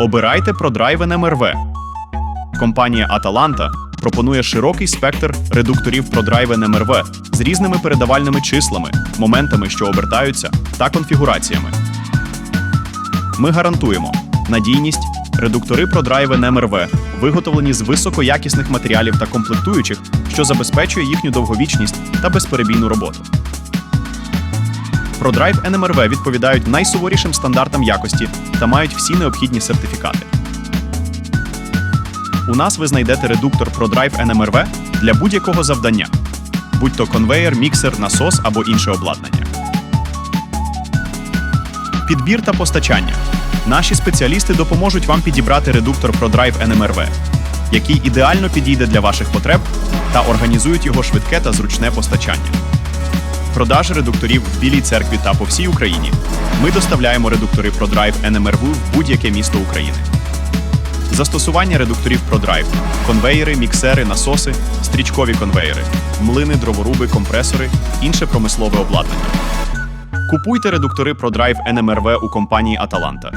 Обирайте ProDrive NMRV. Компанія Аталанта пропонує широкий спектр редукторів ProDrive NMRV з різними передавальними числами, моментами, що обертаються, та конфігураціями. Ми гарантуємо надійність. Редуктори ProDrive NMRV виготовлені з високоякісних матеріалів та комплектуючих, що забезпечує їхню довговічність та безперебійну роботу. ProDrive NMRV відповідають найсуворішим стандартам якості та мають всі необхідні сертифікати. У нас ви знайдете редуктор ProDrive NMRV для будь-якого завдання, будь то конвеєр, міксер, насос або інше обладнання. Підбір та постачання. Наші спеціалісти допоможуть вам підібрати редуктор ProDrive NMRV, який ідеально підійде для ваших потреб та організують його швидке та зручне постачання. Продаж редукторів в Білій церкві та по всій Україні. Ми доставляємо редуктори ProDrive NMRV в будь-яке місто України. Застосування редукторів ProDrive – конвеєри, міксери, насоси, стрічкові конвеєри, млини, дроворуби, компресори, інше промислове обладнання. Купуйте редуктори ProDrive NMRV у компанії Аталанта.